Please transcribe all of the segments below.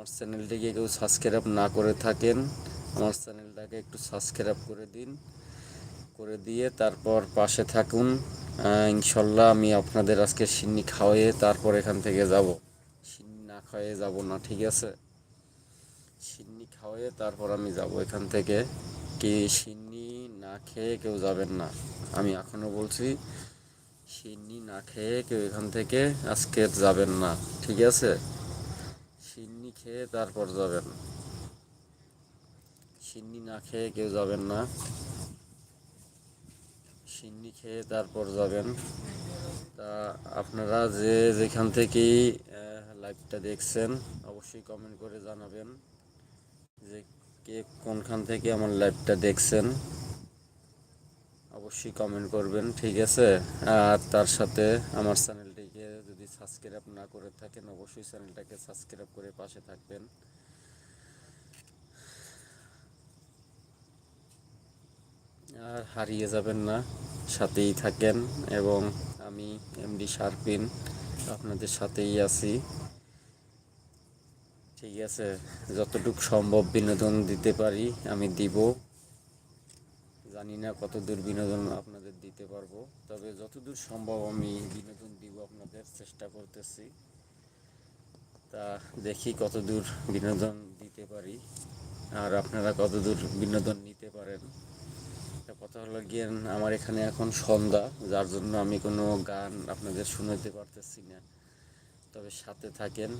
আমার চ্যানেলটিকে কেউ সাবস্ক্রাইব না করে থাকেন, আমার চ্যানেলটাকে একটু সাবস্ক্রাইব করে দিন, করে দিয়ে তারপর পাশে থাকুন। ইনশাল্লাহ আমি আপনাদের আজকে সিন্নি খাওয়াইয়ে তারপর এখান থেকে যাব। সিন্নি না খাওয়াইয়ে যাব না, ঠিক আছে? সিন্নি খাওয়াইয়ে তারপর আমি যাব এখান থেকে। কি সিন্নি না খেয়ে কেউ যাবেন না? আমি এখনও বলছি, সিন্নি না খেয়ে কেউ এখান থেকে আজকে যাবেন না, ঠিক আছে? খেয়ে তারপর যাবেন। সিন্নি না খেয়ে কেউ যাবেন না। সিন্নি খেয়ে তারপর যাবেন। তা আপনারা যে যেখান থেকেই লাইভটা দেখছেন, অবশ্যই কমেন্ট করে জানাবেন যে কে কোনখান থেকে আমার লাইভটা দেখছেন। অবশ্যই কমেন্ট করবেন, ঠিক আছে? আর তার সাথে আমার চ্যানেলটিকে যদি সাবস্ক্রাইব না করে থাকেন, অবশ্যই চ্যানেলটাকে সাবস্ক্রাইব করে পাশে থাকবেন। আর হারিয়ে যাবেন না, সাথেই থাকেন এবং আমি এমডি শারপিন আপনাদের সাথেই আছি। ঠিক আছে, যতটুকু সম্ভব বিনোদন দিতে পারি আমি দিব। জানি না কত দূর বিনোদন আপনাদের দিতে পারব, তবে যতদূর সম্ভব আমি বিনোদন দিব আপনাদের, চেষ্টা করতেছি। তা দেখি কত দূর বিনোদন দিতে পারি, আর আপনারা কত দূর বিনোদন নিতে পারেন। কথা হলো গিয়ে, আমার এখানে এখন সন্ধ্যা, যার জন্য আমি কোনো গান আপনাদের শোনাতে পারতেছি না। তবে সাথে থাকেন,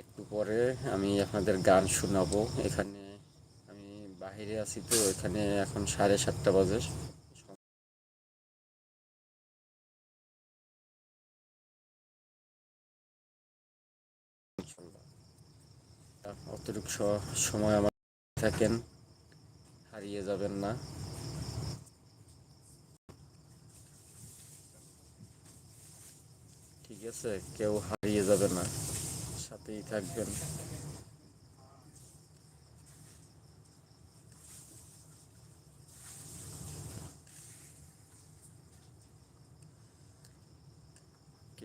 একটু পরে আমি আপনাদের গান শোনাবো, এখানে বাইরে আছি তো, এখানে এখন সাড়ে সাতটা বাজে। অতটুকু সময় আমার থাকেন, হারিয়ে যাবেন না। ঠিক আছে, কেউ হারিয়ে যাবে না, সাথেই থাকবেন।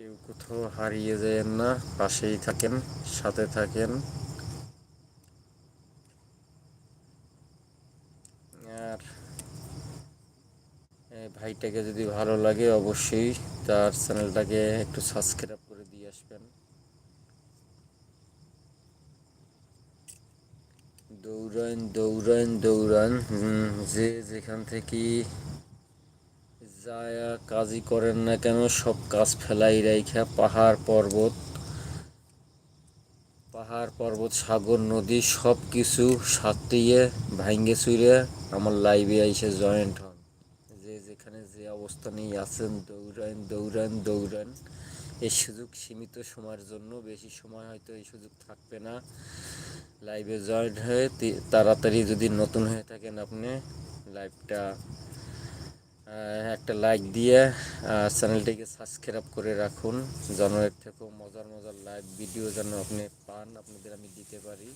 কেউ কোথাও হারিয়ে যায় না, পাশেই থাকেন, সাথে থাকেন। আর ভাইটাকে যদি ভালো লাগে অবশ্যই তার চ্যানেলটাকে একটু সাবস্ক্রাইব করে দিয়ে আসবেন। দৌড়ান দৌড়ান দৌড়ান যে যেখান থেকে যায় কাজই করেন না কেন, সব কাজ ফেলাই রাইখা পাহাড় পর্বত পাহাড় পর্বত, সাগর, নদী, সব কিছু সাতিয়ে ভাঙ্গে চুইরে আমার লাইভে এসে জয়েন্ট হন। যে যেখানে যে অবস্থানেই আছেন, দৌড়ান দৌড়ান দৌড়ান এই সুযোগ সীমিত সময়ের জন্য, বেশি সময় হয়তো এই সুযোগ থাকবে না। লাইভে জয়েন্ট হয়ে তাড়াতাড়ি যদি নতুন হয়ে থাকেন আপনি লাইভটা একটা লাইক দিয়ে চ্যানেলটিকে সাবস্ক্রাইব করে রাখুন। যেন এর থেকেও মজার মজার লাইভ ভিডিও যেন আপনি পান, আপনাদের আমি দিতে পারি।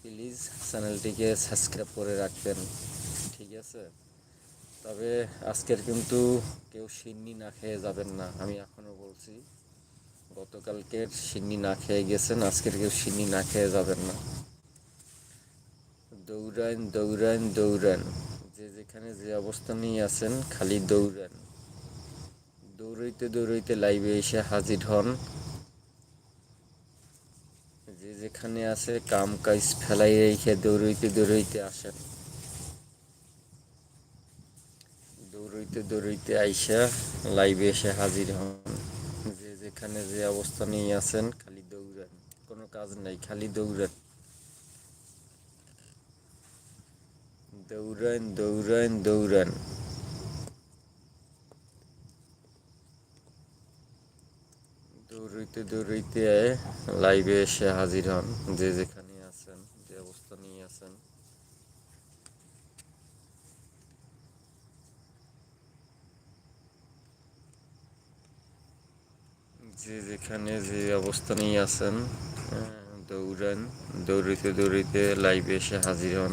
প্লিজ চ্যানেলটিকে সাবস্ক্রাইব করে রাখবেন। ঠিক আছে? তবে আজকের কিন্তু কেউ সিন্নি না খেয়ে যাবেন না, আমি এখনও বলছি। গতকালকের সিন্নি না খেয়ে গেছেন, আজকের কেউ সিন্নি না খেয়ে যাবেন না। দৌড়ান দৌড়ান দৌড়ান যেখানে যে অবস্থানেই আছেন, খালি দৌড়ান। দৌড়াইতে দৌড়াইতে লাইভে এসে হাজির হন। যে যেখানে আছে, কাম কাজ ফেলাই রেখে দৌড়াইতে দৌড়াইতে আসেন। দৌড়াইতে দৌড়াইতে আইসা লাইভে এসে হাজির হন। যে যেখানে যে অবস্থানেই আছেন, খালি দৌড়ান। কোনো কাজ নাই, খালি দৌড়ান। দৌড়ান দৌড়ান দৌড়ান। দৌড়াইতে দৌড়াইতে লাইভে এসে হাজির হন যে যেখানে আছেন যে অবস্থা নিয়ে আছেন। যে যেখানে যে অবস্থানেই আছেন আহ, দৌড়ান দৌড়িতে দৌড়িতে লাইভে এসে হাজির হন।